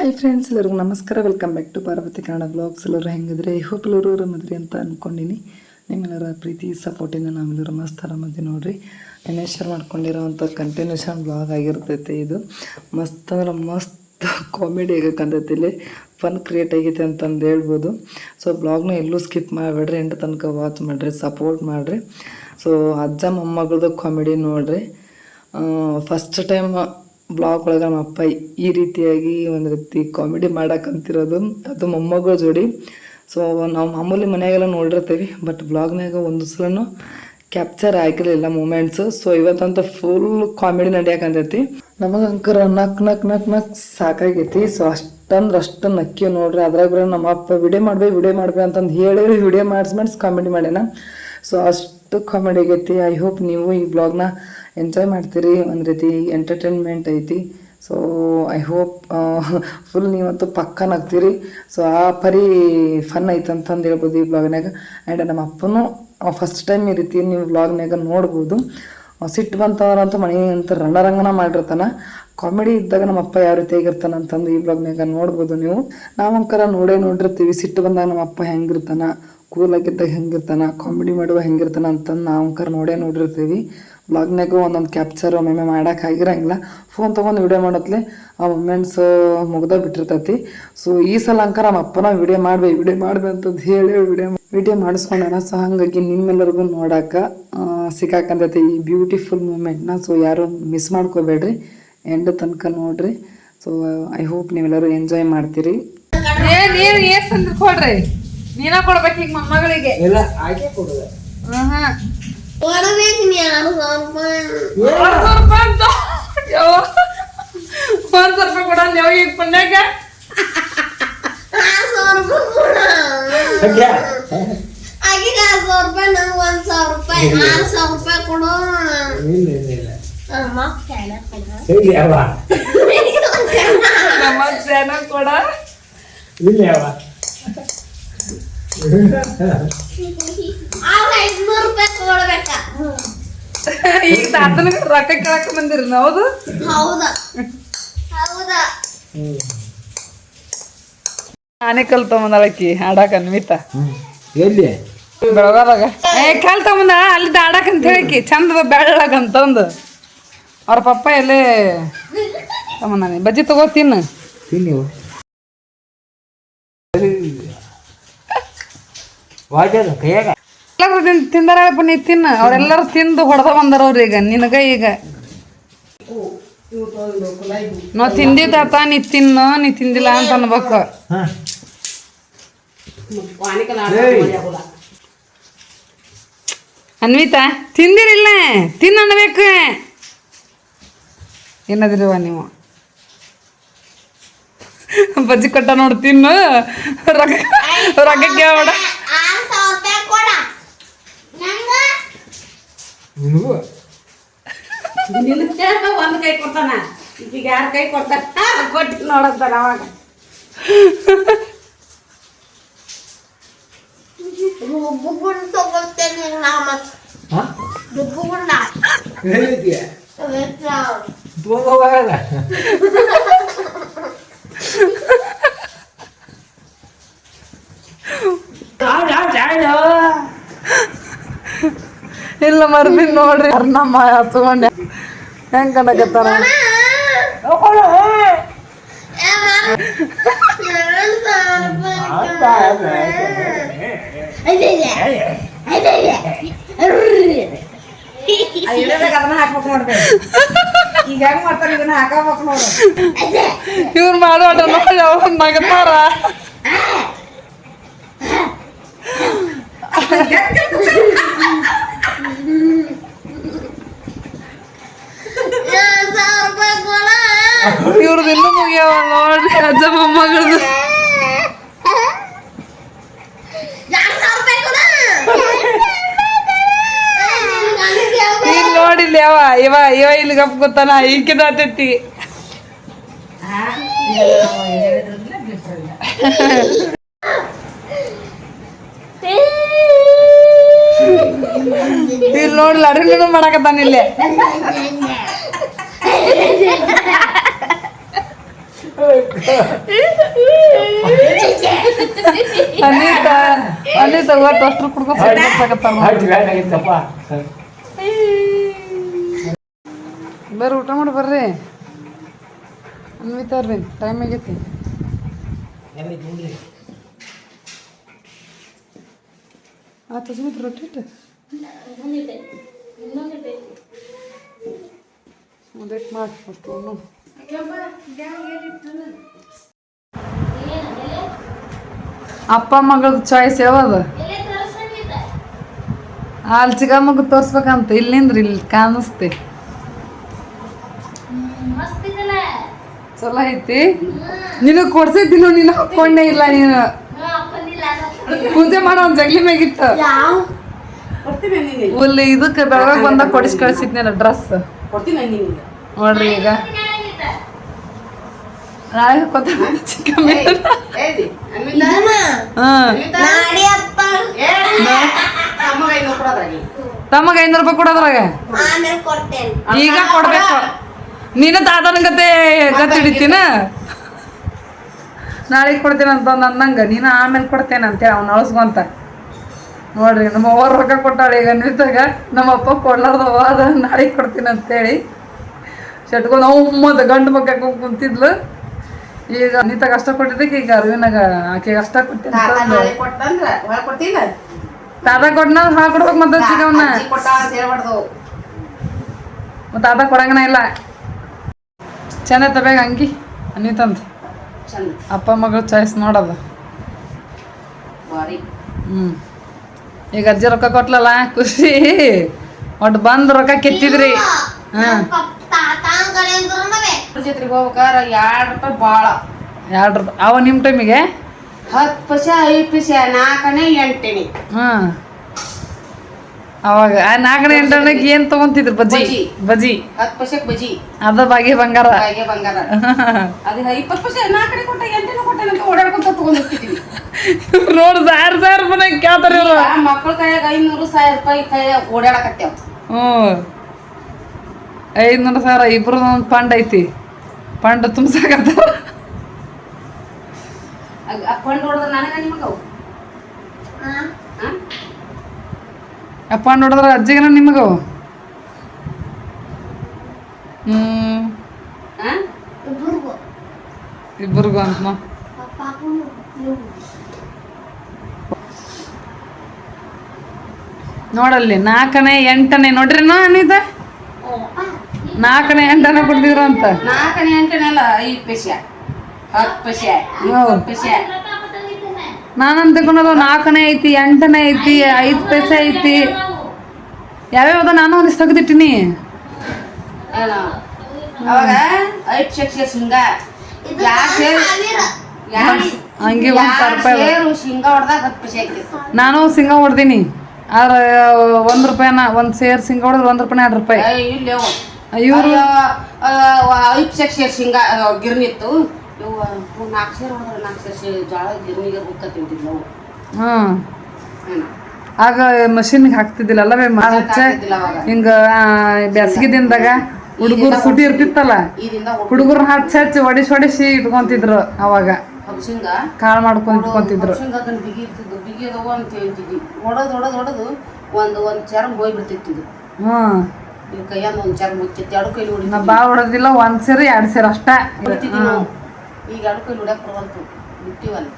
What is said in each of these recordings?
Hi friends ಎಲ್ಲರಿಗೂ ನಮಸ್ಕಾರ. Welcome back to Parvati Kannada vlogs ಎಲ್ಲರೂ ಹೆಂಗಿದ್ರೆ? ಹೋಪ್ ಎಲ್ಲರೂ ಅಂತ ಅಂದ್ಕೊಂಡಿನಿ ನಿಮ್ಮೆಲ್ಲರ ಪ್ರೀತಿ ಸಪೋರ್ಟಿಂದ ನಾವೆಲ್ಲರೂ ಮಸ್ತ್ ಆರಾಮದಿ ನೋಡಿರಿ. ನೆನೆ ಶೇರ್ ಮಾಡ್ಕೊಂಡಿರೋವಂಥ ಕಂಟಿನ್ಯೂಷನ್ ಬ್ಲಾಗ್ ಆಗಿರ್ತೈತೆ ಇದು. ಮಸ್ತ್ ಅಂದ್ರೆ ಮಸ್ತ್ ಕಾಮಿಡಿ ಆಗಕ್ಕಂತೈತಿ ಇಲ್ಲಿ. ಫನ್ ಕ್ರಿಯೇಟ್ ಆಗೈತೆ ಅಂತಂದು ಹೇಳ್ಬೋದು. ಸೊ ಬ್ಲಾಗ್ನ ಎಲ್ಲೂ ಸ್ಕಿಪ್ ಮಾಡಬೇಡ್ರಿ. ಎಂಟು ತನಕ ವಾಚ್ ಮಾಡಿರಿ ಸಪೋರ್ಟ್ ಮಾಡಿರಿ. ಸೊ ಅಜ್ಜ ಮೊಮ್ಮಗಳದ್ದು ಕಾಮಿಡಿ ನೋಡಿರಿ. ಫಸ್ಟ್ ಟೈಮ್ ಬ್ಲಾಗ್ ಒಳಗೆ ನಮ್ಮ ಅಪ್ಪ ಈ ರೀತಿಯಾಗಿ ಒಂದು ರೀತಿ ಕಾಮಿಡಿ ಮಾಡಕ್ಕಂತಿರೋದು ಅದು ಮೊಮ್ಮಗಳ ಜೋಡಿ. ಸೊ ನಾವು ಮಾಮೂಲಿ ಮನೆಯಾಗೆಲ್ಲ ನೋಡಿರ್ತೀವಿ ಬಟ್ ಬ್ಲಾಗ್ನಾಗ ಒಂದು ಸಲನೂ ಕ್ಯಾಪ್ಚರ್ ಆಗಿರಲಿಲ್ಲ ಮೂಮೆಂಟ್ಸು ಸೊ ಇವತ್ತಂತ ಫುಲ್ ಕಾಮಿಡಿ ನಡೆಯಕಂತೈತಿ ನಮಗೆ ಅಂಕರ ನಕ್ ನಕ್ ನಕ್ ನಕ್ ಸಾಕಾಗೈತಿ. ಸೊ ಅಷ್ಟಂದ್ರೆ ಅಷ್ಟು ನಕ್ಕಿ ನೋಡ್ರಿ. ಅದ್ರಾಗ ನಮ್ಮ ಅಪ್ಪ, ವಿಡಿಯೋ ಮಾಡ್ಬೇ ವಿಡಿಯೋ ಮಾಡ್ಬೇ ಅಂತಂದು ಹೇಳಿ ವಿಡಿಯೋ ಮಾಡಿಸ್ ಮಾಡಿಸ್ ಕಾಮಿಡಿ ಮಾಡ್ಯಾನ. ಸೊ ಅಷ್ಟು ಕಾಮಿಡಿ ಆಗೈತಿ. ಐ ಹೋಪ್ ನೀವು ಈ ಬ್ಲಾಗ್ನ ಎಂಜಾಯ್ ಮಾಡ್ತೀರಿ. ಒಂದು ರೀತಿ ಎಂಟರ್ಟೈನ್ಮೆಂಟ್ ಐತಿ. ಸೊ ಐ ಹೋಪ್ ಫುಲ್ ನೀವಂತೂ ಪಕ್ಕ ನಗ್ತೀರಿ ಸೊ ಆ ಪರಿ ಫನ್ ಐತೆ ಅಂತಂದು ಹೇಳ್ಬೋದು ಈ ಬ್ಲಾಗ್ನಾಗ ಆ್ಯಂಡ್ ನಮ್ಮ ಅಪ್ಪನೂ ಫಸ್ಟ್ ಟೈಮ್ ಈ ರೀತಿ ನೀವು ಬ್ಲಾಗ್ನಾಗ ನೋಡ್ಬೋದು. ಸಿಟ್ಟು ಬಂತಂದ್ರಂತೂ ಮನೆ ಅಂತ ರಣರಂಗನ ಮಾಡಿರ್ತಾನೆ. ಕಾಮಿಡಿ ಇದ್ದಾಗ ನಮ್ಮ ಅಪ್ಪ ಯಾವ ರೀತಿ ಆಗಿರ್ತಾನ ಅಂತಂದು ಈ ಬ್ಲಾಗ್ನಾಗ ನೋಡ್ಬೋದು ನೀವು. ನಾವು ನಾವಂಕರ ನೋಡೇ ನೋಡಿರ್ತೀವಿ. ಸಿಟ್ಟು ಬಂದಾಗ ನಮ್ಮ ಅಪ್ಪ ಹೆಂಗಿರ್ತಾನ. ಕೂಲ್ ಆಗಿದ್ದಾಗ ಹೆಂಗಿರ್ತಾನ ಕಾಮಿಡಿ ಮಾಡುವ ಹೆಂಗಿರ್ತಾನ ಅಂತಂದು ನಾವು ಅಂಕರ್ ನೋಡೇ ನೋಡಿರ್ತೀವಿ. ಬ್ಲಾಗ್ನಾಗ ಒಂದೊಂದು ಕ್ಯಾಪ್ಚರ್ ಒಮ್ಮೊಮ್ಮೆ ಮಾಡೋಕೆ ಆಗಿರಂಗಿಲ್ಲ. ಫೋನ್ ತೊಗೊಂಡು ವಿಡಿಯೋ ಮಾಡತ್ಲೆ ಆ ಮೂಮೆಂಟ್ಸ್ ಮುಗ್ದ ಬಿಟ್ಟಿರ್ತೈತಿ. ಸೊ ಈ ಸಲ ಅಂಕರ ನಮ್ಮ ಅಪ್ಪನ ವಿಡಿಯೋ ಮಾಡ್ಬೇ ವಿಡಿಯೋ ಮಾಡ್ಬೇ ಅಂತಂದು ಹೇಳಿ ವಿಡಿಯೋ ವಿಡಿಯೋ ಮಾಡಿಸ್ಕೊಂಡಾನ. ಸೊ ಹಾಗಾಗಿ ನಿಮ್ಮೆಲ್ಲರಿಗೂ ನೋಡಕ್ಕೆ ಸಿಕ್ಕಾಕಂತೈತಿ ಈ ಬ್ಯೂಟಿಫುಲ್ ಮೂಮೆಂಟ್ನ ಸೊ ಯಾರು ಮಿಸ್ ಮಾಡ್ಕೋಬೇಡ್ರಿ. ಎಂಡ್ ತನಕ ನೋಡ್ರಿ. ಸೊ ಐ ಹೋಪ್ ನೀವೆಲ್ಲರೂ ಎಂಜಾಯ್ ಮಾಡ್ತೀರಿ. ಏನ್ ಏನ್ ಏನು ಕೊಡ್ರಿ. ನೀನ ಕೊಡ್ಬೇಕು ಈಗ ಮೊಮ್ಮಗಳಿಗೆ. ಇಲ್ಲ ಆಕೆ ಕೊಡುದ. ಆಹಾ. ಕೊಡ್ಬೇಕು ನೀ ಆರು ಸಾವಿರ ರೂಪಾಯಿ ಆರ್ ಸಾವಿರ ರೂಪಾಯಿ ಅಂತ ಯವ್ವ. ಒಂದ್ ಸಾವಿರ ರೂಪಾಯಿ ಕೊಡ ನೀವು ಈಗ ಪುಣ್ಯಾಕ ಆರು ಸಾವಿರ ರೂಪಾಯಿ ನಂಗೆ ಒಂದ್ ಸಾವಿರ ರೂಪಾಯಿ ಆರು ಸಾವಿರ ರೂಪಾಯಿ ಕೊಡು. ಇಲ್ಲ ಇಲ್ಲ ಇಲ್ಲ. ಕೊಡ. ಇಲ್ಲ ಯಾವ ಈಗ ತಾತನ ರೊಕ್ಕ ಕೇಳಕ್ ಬಂದಿರಿ ಹೌದು? ಹೌದಾ. ಹೌದಾ. ನಾನೇ ಕಲ್ ತಗೊಂಬಂದಳಕಿ ಆಡಾಕ ಅನ್ವಿತ. ಎಲ್ಲಿ? ಬೆಳಗಾದಾಗ ಏ ಕಲ್ ತಗೊಂಬಂದ ಅಲ್ಲಿ ಆಡಾಕ ಅಂತ ಹೇಳಕಿ ಚಂದದ ಬೆಳ್ಳಗ ಅಂತಂದು ಅವ್ರ ಪಪ್ಪ ಎಲ್ಲೇ ತಗೊಂಬಂದಾನೆ ಬಜ್ಜಿ ತಗೋ ತಿನ್ನು. ತಿನ್ನಿವು ವಾಜದ ಕೈಯಾಗ. ಎಲ್ಲರೂ ತಿನ್ ತಿಂದಾರಪ್ಪ ನೀ ತಿನ್ನ. ಅವ್ರೆಲ್ಲರೂ ತಿಂದು ಹೊಡೆದ ಬಂದಾರ ಅವ್ರ ಈಗ ನಿನಗ ಈಗ. ನಾವ್ ತಿಂದಿದಾತ ನೀ ತಿನ್ನು ನೀ ತಿಂದಿಲ್ಲ ಅಂತ ಅನ್ಬೇಕು. ಹಾ. ಅನ್ವಿತಾ ತಿಂದಿರಿಲ್ಲ. ತಿನ್ನ ಅನ್ಬೇಕು. ಏನದಿರುವ ನೀವು? ಬಜ್ಜಿ ಕೊಟ್ಟ ನೋಡಿ ತಿನ್ನು. ರೊಕ್ಕ ರೊಕ್ಕ ಕೇಳ್ಬೇಡ ಆರು ಸಾವಿರ ರೂಪಾಯಿ ಕೊಡ ನಂಗ ನಿನಗೂ? ಒಂದು ಕೈ ಕೊಡ್ತಾನ? ಈಗ ಯಾರ ಕೈ ಕೊಡ್ತಾನ? ಕೊಟ್ಟು ನೋಡತ್ತಾನ ಅವಾಗ. ರುಬ್ಬು ಗುಂಡ್ ತಗೊಳ್ತೇನೆ ನಾ ಹೇಳಿದ್ಯ ಅದಕ್ಕೆ ತಗೊಂಡೋಗಲ್ಲ ಇಲ್ಲ ಮರ್ಬಿ ನೋಡ್ರಿ ನಮ್ಮ ಹಚ್ಕೊಂಡೆ ಹೆಂಗ್ ಕಣಕತ್ತಾರ ಅದನ್ನ ಹಾಕ್ಬೇಕು ನೋಡ್ಬೇಕು ಈಗ ಹೆಂಗ್ ಮಾಡ್ತಾರ ಇದನ್ನ ಹಾಕಬೇಕು ನೋಡು ಇವ್ರು ಮಾಡೋ ಆಟ ನೋಡಿ ಅವ್ರು ನಗತಾರ ಇವ್ರದ್ದು ಇನ್ನೂ ಮುಗಿಯವ ನೋಡ್ರಿ ಅಜ್ಜ ಮೊಮ್ಮಗಳದು. ಇಲ್ಲಿ ನೋಡಿಲ್ಲ ಯಾವ ಇವ ಇವ ಇಲ್ಲಿ ಗಪ್ ಗೊತ್ತಾನ ಈಕಿದ ಆತೈತಿ. ಇಲ್ಲಿ ನೋಡಿಲ್ಲ ಅಡಿನೂ ಮಾಡಕತ್ತಾನ ಇಲ್ಲೇ. ಅನಿತಾ ಅನಿತಾ ಒಟ್ಟು ಹಚ್ಚಿ ಬ್ಯಾಡಾಗಿತ್ತಪ್ಪ ಬರ್ರಿ ಊಟ ಮಾಡಿ ಬರ್ರಿ. ಅನ್ವಿತಾರ್ರಿ ಟೈಮ್ ಆಗೈತಿ. ಆಯ್ತು ಸುಮಿತ್ ರೊಟ್ಟಿ ಇಟ್ಟು? ಮಾಡಿ ಅಷ್ಟು. ಅಪ್ಪ ಮಗಳ ಚಾಯ್ಸ್ ಯಾವ್ದು? ಅಲ್ಲಿ ಚಿಕ್ಕಮ್ಮಗ ತೋರ್ಸ್ಬೇಕಂತ ಇಲ್ಲಿಂದ್ರ ಇಲ್ಲಿ ಕಾಣಿಸ್ತೆ. ಚಲೋ ಐತಿ? ನಿನಗ್ ಕೊಡ್ಸಿದ್ದಿಲ್ಲ ನೀನು ಹಾಕೊಂಡೇ ಇಲ್ಲ ನೀನು. ಪೂಜೆ ಮಾಡೋ ಒಂದ್ ಜಗ್ಲಿ ಮ್ಯಾಗಿತ್ತು. ನೀನು ಇಲ್ಲಿ ಇದಕ್ಕೆ ಬೆಳಗ್ಗೆ ಬಂದ ಕೊಡಿಸ್ ಕಳ್ಸಿದ್ನಲ್ಲ ಡ್ರೆಸ್ ನೀನು ನೋಡ್ರಿ ಈಗ ನಾಳೆ ಹಾಕೋತ ಚಿಕ್ಕಮ್ಮ ಏದಿ ಅನ್ವಿತಾ ಹಾ ನಾಡಿ ಅಪ್ಪ ಅಮ್ಮಗ ಐನೂರು ಕೊಡೋದ್ರಾಗಿ ತಮ್ಮಗ ಐನೂರು ರೂಪಾಯಿ ಕೊಡೋದ್ರಾಗ ಈಗ ಕೊಡ್ಬೇಕು. ನೀನು ತಾತನ ಗತೆ ಗತಿ ಹಿಡಿತೀನ? ನಾಳೆ ಕೊಡ್ತೇನೆ ಅಂತ ಅಂದಂಗ ನೀನು ಆಮೇಲೆ ಕೊಡ್ತೇನೆ ಅಂತೇಳಿ ಅವ್ನು ಅಳಸ್ಕೊಂತ. ನೋಡ್ರಿ ನಮ್ಮ ಅವ್ವ ರೊಕ್ಕ ಕೊಟ್ಟಾಳೆ ಈಗ ನಿಂತಾಗ ನಮ್ಮ ಅಪ್ಪ ಕೊಡ್ಲಾರ್ದವ ಅದ ನಾಳೆ ಕೊಡ್ತೀನಿ ಅಂತೇಳಿ ಶಟ್ಕೊಂಡು ಅವ್ಮದ ಉಮ್ಮದ ಗಂಡು ಮಕ್ಕ ಕುಂತಿದ್ಲು. ಈಗ ಅನಿತಾಗ ಕಷ್ಟ ಕೊಟ್ಟಿದ್ದಕ್ಕೆ ಈಗ ಅರವಿನಾಗ ಆಕೆ ಕಷ್ಟ ಕೊಟ್ಟೆ ತಾತ ಕೊಟ್ಟನ ಹಾಳು ಕೊಡ್ಬೇಕು ಮತ್ತೆ ಚಿಕ್ಕವನ್ನ ಅಜ್ಜಿ ಅಂತ ಹೇಳ್ಬಾರ್ದು. ಮತ್ತೆ ತಾತ ಕೊಡಂಗನ ಇಲ್ಲ. ಚೆನ್ನ ತಬೇಗ ಅಂಗಿ ಅನಿತಂತ ಚಂದ. ಅಪ್ಪ ಮಗಳು ಚಾಯ್ಸ್ ನೋಡೋದು ಬಾರಿ. ಹ್ಞೂ ಈಗ ಅಜ್ಜಿ ರೊಕ್ಕ ಕೊಟ್ಲಲ್ಲ ಖುಷಿ. ಒಟ್ಟು ಬಂದು ರೊಕ್ಕ ಕೆತ್ತಿದ್ರಿ. ಹಾಂ. ಮವೆ ಜೊತೆಗೆ ಹೋಗ್ಬೇಕಾರ ಎರಡು ರೂಪಾಯಿ ಭಾಳ. ಎರಡು ರೂಪಾಯಿ ಅವ ನಿಮ್ಮ ಟೈಮಿಗೆ? ಹತ್ತು ಪೈಸೆ ಐದು ಪೈಸೆ ನಾಲ್ಕನೇ ಎಂಟನೇ. ಹಾಂ. ಅವಾಗ ಆ ನಾಲ್ಕನೇ ಎಂಟನಕ್ಕೆ ಏನು ತೊಗೊಂತಿದ್ರು? ಬಜ್ಜಿ? ಬಜಿ ಬಜ್ಜಿ. ಹತ್ತು ಪೈಸೆಗೆ ಬಜಿ ಅದ ಬಾಗೆ ಬಂಗಾರ. ಬಾಗೆ ಬಂಗಾರ. ಅದು ಇಪ್ಪತ್ತು ಪೈಸೆ ನಾಲ್ಕನೇ ಕೊಟ್ಟ ಎಂಟನೇ ಕೊಟ್ಟ ಅಂತ ಓಡಾಡ್ಕೊಂತ ತಗೊಂಡ್ ಹೋಗ್ತಿದ್ವಿ ನೋಡು ಸಾವಿರ ಸಾವಿರ ರೂಪಾಯಿ ಕೇಳ್ತಾರೆ ಇವರು. ಮಕ್ಕಳ ಕೈಯಾಗ ಐನೂರು ಸಾವಿರ ರೂಪಾಯಿ ಕೈಯಾಗ ಓಡಾಡಕತ್ತೇವ. ಹ್ಞೂ ಐದುನೂರು ಸಾವಿರ ಇಬ್ರು ಒಂದು ಫಂಡ್ ಐತಿ. ಫಂಡ್ ತುಂಬ್ಸಾಕತ್ತಾರ ಅಪ್ಪಂಡ್ ಹೊಡೆದ್ರೆ ನನಗೆ ಹೊಡೆದ್ರೆ ಅಜ್ಜಿಗನ ನಿಮಗು ಹ್ಞೂ ಇಬ್ಬರಿಗೂ ಇಬ್ಬರಿಗೂ ಅಂತ ನೋಡಲ್ಲಿ ನಾಲ್ಕನೇ ಎಂಟನೇ ನೋಡ್ರಿ ನಾ ಅನಿದ ನಾಲ್ಕನೇ ಎಂಟನೇ ಕೊಡ್ತಿದ್ರು ಅಂತ? ನಾಲ್ಕನೇ ಎಂಟನೇ ಅಲ್ಲ ಐದು ಪೈಸೆ. ಹತ್ತು ಪೈಸೆ ಇಪ್ಪತ್ತು ಪೈಸೆ. ನಾನಂತ ತಗೊಂಡದು ನಾಲ್ಕನೇ ಐತಿ ಎಂಟನೇ ಐತಿ ಐದು ಪೈಸೆ ಐತಿ. ಯಾವ್ಯಾವ ನಾನು ಒಂದಿಷ್ಟು ತೆಗೆದಿಟ್ಟಿನಿ. ಅವಾಗ ಐದು ಶೇಕ್ಷೆ ಶೇಂಗಾ ಹಂಗೆ ಒಂದು ಸಾವಿರ ರೂಪಾಯಿ ನಾನು ಸಿಂಗ ಹೊಡ್ದೀನಿ. ಆದ್ರೆ ಒಂದು ರೂಪಾಯಿನ ಒಂದು ಸೇರ್ ಸಿಂಗ ಹೊಡೆದ್ರೆ ಒಂದು ರೂಪಾಯಿ ಎರಡು ರೂಪಾಯಿ. ಇವ್ರು ಐದು ಸೆಕ್ಷೆ ಶೇಂಗಾ ಆ, ಗಿರ್ನಿ ಇತ್ತು ಇವು ನಾಲ್ಕು ಸೇರು ಹೊಡೆದ್ರೆ ನಾಲ್ಕು ಸೇರು ಜೋಳ ಗಿರ್ನಿಗೆ ಬುಕ್ಕ ತಿಂತಿದ್ವು ಹ್ಞೂ ಹ್ಮ್. ಆಗ ಮಷಿನ್ಗೆ ಹಾಕ್ತಿದ್ದಿಲ್ಲ ಅಲ್ಲವೇ ಹಚ್ಚ ಹಾಕ್ತಿದ್ದಿಲ್ಲ ಅವಾಗ. ಹಿಂಗ ಬ್ಯಾಸಗಿ ದಿನದಾಗ ಹುಡುಗರು ಸುಟಿ ಇರ್ತಿತ್ತಲ್ಲ? ಹುಡುಗರು ಹಚ್ಚ ಹಚ್ಚಿ ಹೊಡಿಸಿ ಹೊಡಿಸಿ ಇಟ್ಕೊಂತಿದ್ರು ಅವಾಗ. ಕಾಳು ಮಾಡ್ಕೊಂಡು ಇಟ್ಕೊಂತಿದ್ರು ಹಬ್ಸಿಂಗ ಅದನ್ನ ಬಿಗಿ ಇರ್ತಿದ್ದು ಬಿಗಿ ಅದಾವ ಅಂತ ಹೇಳ್ತಿದ್ವಿ. ಹೊಡೆದು ಹೊಡೆದು ಹೊಡೆದು ಒಂದು ಒಂದು ಚರ್ಮ ಹೋಗ್ಬಿಡ್ತಿತ್ತು ಇದು. ಹ್ಮ್ ಇವ್ ಕೈಯಿಂದ ಒಂದು ಚರ್ಮ ಮುಚ್ಚಿತ್ತು ಎರಡು ಕೈಲಿ ನಾ ಭಾಳ ಹೊಡೋದಿಲ್ಲ ಒಂದ್ ಸೇರಿ ಎರಡ್ ಸೇರಿ ಅಷ್ಟೇ. ಹೊಡಿತಿದ್ವಿ ನಾವು. ಈಗ ಎರಡು ಕೈಲಿ ಹೊಡ್ಯಾಕ ಬರುವಂತು ಬಿಟ್ಟಿವಲ್ಲ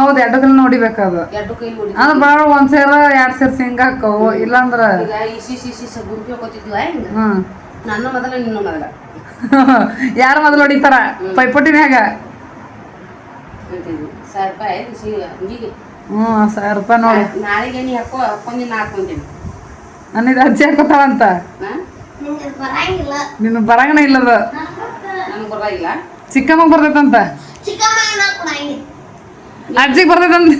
ಹೌದು ಎರಡು ಕಲ್ ನೋಡಿಬೇಕದು ಎರಡು ಕೈಲಿ ಹೊಡಿ ಅಂದ್ರೆ ಒಂದ್ ಸೇರ ಎರಡ್ ಸೇರ್ ಸಿಂಗ ಹಾಕವು ಇಲ್ಲಾಂದ್ರ ಈಗ ಇಸಿ ಇಸಿ ಇಸಿ ಗುಂಪಿ ಹಿಂಗ? ಹ್ಮ್. ನನ್ನ ಮೊದಲ ನಿನ್ನ ಮೊದಲ. ಯಾರ ಮೊದಲು ಹೊಡಿತಾರ? ಸಾವಿರ ರೂಪಾಯಿ ಹ್ಮ್ ಸಾವಿರ ರೂಪಾಯಿ ನೋಡಿ. ನಾಳೆಗೆ ನೀ ಹಾಕೋ ಹಾಕೊಂದಿನ ಹಾಕೊಂತೀನಿ ನನ್ನಿದ ಅಜ್ಜಿ ಹಾಕೋತಾವಂತ ಹಾ? ನೀನು ಬರಂಗಿಲ್ಲ. ನಿನ್ನ ಬರಂಗನ ಇಲ್ಲದ? ನನಗೆ ಬರವಾಗಿಲ್ಲ. ಚಿಕ್ಕಮ್ಮಗ್ ಬರ್ತೈತಂತ ಚಿಕ್ಕಮ್ಮ ನಾ ಕೊಡಂಗಿಲ್ಲ ಅಜ್ಜಿಗೆ ಬರ್ತೈತಂತ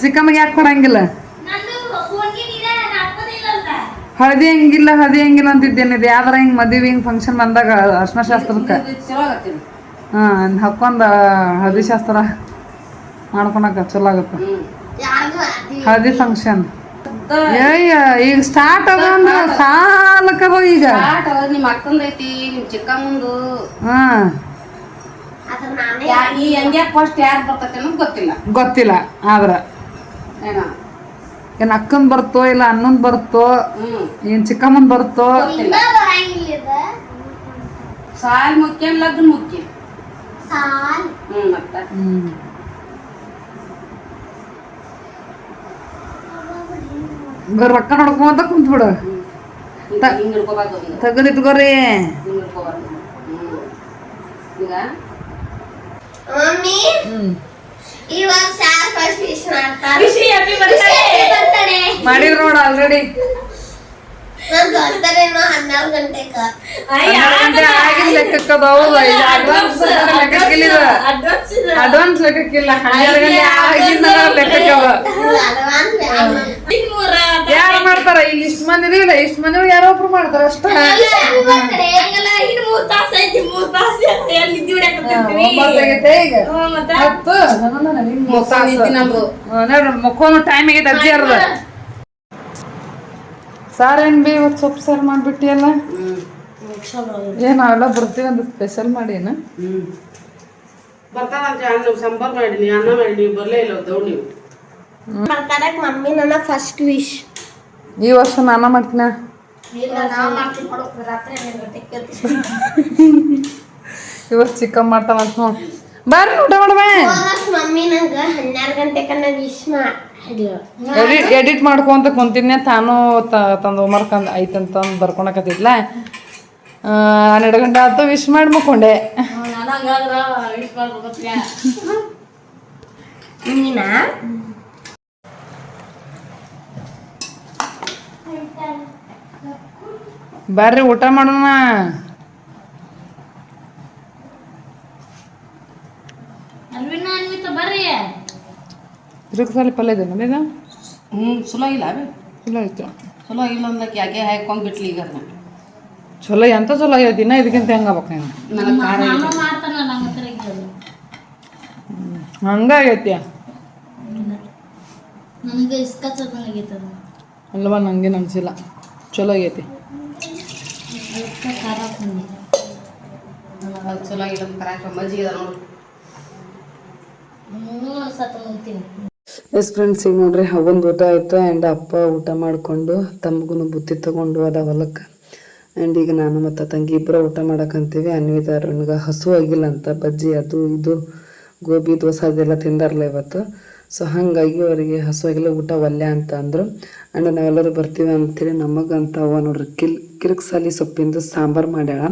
ಚಿಕ್ಕಮ್ಮಗೆ ಯಾಕೆ ಕೊಡಂಗಿಲ್ಲ? ಹಳದಿ ಹೆಂಗಿಲ್ಲ ಹಳದಿ ಹಂಗಿಲ್ಲ ಅಂತಿದ್ದೇನಿದೆ ಯಾವ್ದಾರ ಹಿಂಗೆ ಮದುವೆ ಹಿಂಗೆ ಫಂಕ್ಷನ್ ಬಂದಾಗ ಅರ್ಶನ ಶಾಸ್ತ್ರಕ್ಕೆ ಹಾಂ ಚಲೋ ಆಗತ್ತೀನಿ ಹಾ ಹಾಕೊಂಡ್ ಹಳದಿ ಶಾಸ್ತ್ರ ಮಾಡ್ಕೊಳಕ ಚಲೋ ಆಗುತ್ತೆ. ಹಳದಿ? ಫಂಕ್ಷನ್ ಏಯ್ಯ ಈಗ ಸ್ಟಾರ್ಟ್ ಅದ ಅಂದ್ರೆ ಸಾಲಕ್ಕದ ಈಗ. ನಿಮ್ಮ ಅಕ್ಕಂದೈತಿ ನಿಮ್ ಚಿಕ್ಕಮ್ಮಂದು. ಹಾ. ಅದ್ರ ನಾನೇ ಯಾ ಈ ಹಂಗೆ ಫಸ್ಟ್ ಯಾರು ಬರ್ತೈತೆ ಗೊತ್ತಿಲ್ಲ. ಗೊತ್ತಿಲ್ಲ ಆದ್ರ. ಏನ. ಏನ್ ಅಕ್ಕನ್ ಬರ್ತೋ ಇಲ್ಲ ಅನ್ನೊಂದ್ ಬರ್ತೋ ಹ್ಮ್ ಏನ್ ಚಿಕ್ಕಮ್ಮನ್ ಬರ್ತೋ ಗೊತ್ತಿಲ್ಲ ಬರಂಗಿಲ್ಲ ಇದು ಸಾಲ್ ಮುಖ್ಯ ಲಗ್ನ ಮುಖ್ಯ ಸಾಲ್ ಹ್ಮ್ ಮತ್ತ ಹ್ಮ್ ಬರ್ ರೊಕ್ಕ ನೋಡ್ಕೊಂತ ಕುಂತ್ಬಿಡು ಹಿಂಗ ಹಿಂಗ್ ಹಿಡ್ಕೋಬಾರ್ದು ಹಿಂಗ ತೆಗದಿಟ್ಕೋರಿ ಹಿಂಗ್ ಹಿಡ್ಕೋಬಾರ್ದು ಹ್ಮ್ ಈಗ ಮಮ್ಮಿ ಹ್ಮ್ ಇವಾಗ ಸಾರ್ ಫಸ್ಟ್ ವಿಶ್ ಮಾಡ್ತಾರೆ ವಿಶ್ ಹ್ಯಾಪಿ ಬರ್ತಡೇ ಮಾಡಿರ್ ನೋಡ ಆಲ್ರೆಡಿ ನನ್ ಬರ್ತಡೇನೋ ಹನ್ನೆರಡು ಗಂಟೆಗ ಆಗಿಲ್ಲ. ಲೆಕ್ಕಕ್ಕದ ಹೌದು ಇದು ಅಡ್ವಾನ್ಸ್ ಲೆಕ್ಕಕ್ಕಿಲ್ಲ. ಅಡ್ವಾನ್ಸ್ ಹನ್ನೆರಡು ಗಂಟೆ ಆಗಿಂದ ಲೆಕ್ಕಕ್ಕೆ ಅವ. ಯಾರು ಮಾಡ್ತಾರ? ಇಲ್ಲಿ ಇಷ್ಟ ಮಂದಿ ಇದೀವಿಲ್ಲ ಇಷ್ಟ ಮಂದಿ ಯಾರೋ ಒಬ್ರು ಮಾಡ್ತಾರ ಅಷ್ಟ. ಒಂಬತ್ತು ಆಗೈತೆ ಈಗ. ಹತ್ತು. ಹನ್ನೊಂದು, ನಿಮ್ಗೆ ಮುಖ ನಿಂತಿ ನಮ್ದು ಹಾ, ನೋಡ್ರಿ ಮುಖವನ್ನು ಟೈಮ್ ಆಗೈತೆ ಅಜ್ಜಿ ಅರ್ದ ಸಾರ್ ಏನ್ ಬಿ ಇವತ್ತು ಸೊಪ್ಪು ಸಾರು ಮಾಡ್ಬಿಟ್ಟಿಯಲ್ಲ? ಅಲ್ಲ ಏನ್ ನಾವೆಲ್ಲ ಬರ್ತೀವಿ ಅಂತ ಸ್ಪೆಷಲ್ ಮಾಡಿ ಏನ? ಬರ್ತಾರ ಸಾಂಬಾರ್ ಮಾಡೀನಿ ಅನ್ನ ಮಾಡೀನಿ ಬರ್ಲೇ ಇಲ್ಲ ದೌಡ್ ನೀವು. ಮಮ್ಮಿ ನನ್ನ ಫಸ್ಟ್ ವಿಶ್ ಈ ವರ್ಷ ನಾನ ಮಾಡ್ತೀನ? ಈ ವರ್ಷ ಚಿಕ್ಕಮ್ಮ ಮಾಡ್ತಾಳ ಅಂತ ನೋಡಿ. ಬರ್ರಿ ಊಟ ಮಾಡಬೇ. ಹೋದ ವರ್ಷ ಮಮ್ಮಿ ನಂಗ ಹನ್ನೆರಡು ಗಂಟೆಗೆ ವಿಶ್ ಮಾಡಿ ಎಡಿಟ್ ಎಡಿಟ್ ಮಾಡ್ಕೊಂತ ಕುಂತಿದ್ನೆ. ತಾನು ತಂದು ಮಾಡ್ಕೊಂಡ್ ಐತಂತ ಅಂದ್ ಬರ್ಕೊಳಕತ್ತಿದ್ಲ ಹನ್ನೆರಡು ಗಂಟೆ ಆಯ್ತು ವಿಶ್ ಮಾಡಿ ಮುಕ್ಕೊಂಡೆ. ನೀನ ಬರ್ರಿ ಊಟ ಮಾಡೋಣ. ಅಲ್ವಿನ ಅನ್ವಿತ ಬರ್ರಿ. ತಿರುಗ್ಸಾಲಿ ಪಲ್ಯ ಇದೆ ಹ್ಮ್ ಚಲೋ ಇಲ್ಲ ಚಲೋ ಆಯ್ತು. ಚಲೋ ಇಲ್ಲ ಅಂದಕ್ಕೆ ಯಾಕೆ ಹಾಕೊಂಡ್ ಬಿಟ್ಲಿ ಈಗ ಅದನ್ನ? ಚಲೋ ಎಂತ ಚಲೋ ಆಗೈತಿ ಇನ್ನ ಇದಕ್ಕಿಂತ ಹೆಂಗೆ ಆಗ್ಬೇಕು ನೀನು? ಹಂಗಾಗೈತಿ ನನಗೆ ಇಸ್ಕ ಅಲ್ವಾ ಅನ್ಸಿಲ್ಲ ಚಲೋ ಆಗೈತಿ. ಖಾರ ಅದು ಚಲೋ ಇಲ್ಲ ಅಂತ ಖಾರ ಮಜ್ಜಿಗೆ ಅದ ನೋಡು. ಮೂರು ಸತ ಮುಂತೀನಿ ಎಸ್ ಫ್ರೆಂಡ್ಸ್ ಈಗ ನೋಡ್ರಿ ಅವೊಂದು ಊಟ ಆಯಿತು ಆ್ಯಂಡ್ ಅಪ್ಪ ಊಟ ಮಾಡಿಕೊಂಡು ತಮಗೂ ಬುತ್ತಿ ತಗೊಂಡು ಅದ ಹೊಲಕ್ಕೆ. ಆ್ಯಂಡ್ ಈಗ ನಾನು ಮತ್ತು ತಂಗಿ ಇಬ್ಬರ ಊಟ ಮಾಡಕ್ಕಂತೀವಿ ಅನ್ವಿತ ನನಗೆ ಹಸು ಆಗಿಲ್ಲ ಅಂತ ಬಜ್ಜಿ ಅದು ಇದು ಗೋಬಿ ದೋಸೆ ಅದೆಲ್ಲ ತಿಂದಾರಲ್ಲ ಇವತ್ತು. ಸೊ ಹಾಗಾಗಿ ಅವರಿಗೆ ಹಸುವಾಗಿಲ್ಲ ಊಟ ಒಲ್ಲೆ ಅಂತ ಅಂದರು. ಆ್ಯಂಡ್ ನಾವೆಲ್ಲರೂ ಬರ್ತೀವಿ ಅಂತೀರಿ ನಮಗಂತ ಅವ ನೋಡ್ರಿ ಕಿಲ್ ಕಿರಿಕ್ಸಾಲಿ ಸೊಪ್ಪಿಂದು ಸಾಂಬಾರು ಮಾಡ್ಯಾಳ.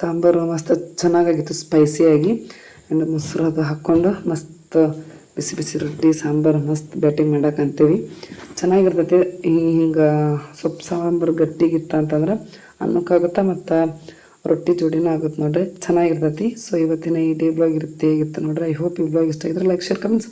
ಸಾಂಬಾರು ಮಸ್ತ್ ಚೆನ್ನಾಗಾಗಿತ್ತು ಸ್ಪೈಸಿಯಾಗಿ ಆ್ಯಂಡ್ ಮೊಸರು ಅದು ಹಾಕ್ಕೊಂಡು ಮಸ್ತ್ ಬಿಸಿ ಬಿಸಿ ರೊಟ್ಟಿ, ಸಾಂಬಾರು ಮಸ್ತ್ ಬ್ಯಾಟಿಂಗ್ ಮಾಡಕ್ಕಂತೀವಿ ಚೆನ್ನಾಗಿರ್ತೈತಿ. ಹಿಂಗೆ ಸೊಪ್ಪು ಸಾಂಬಾರು ಗಟ್ಟಿಗಿತ್ತ ಅಂತಂದ್ರೆ ಅನ್ನಕ್ಕಾಗುತ್ತೆ ಮತ್ತು ರೊಟ್ಟಿ ಜೋಡಿನೂ ಆಗುತ್ತೆ ನೋಡ್ರಿ. ಚೆನ್ನಾಗಿರ್ತೈತಿ. ಸೊ ಇವತ್ತಿನ ಈ ಡೇ ಬ್ಲಾಗ್ ಇರುತ್ತೆ ಹೇಗಿತ್ತು ನೋಡ್ರಿ. ಐ ಹೋಪ್ ಈ ಬ್ಲಾಗ್ ಇಷ್ಟ ಆಗಿದ್ರೆ ಲೈಕ್ ಶೇರ್ ಕಮೆಂಟ್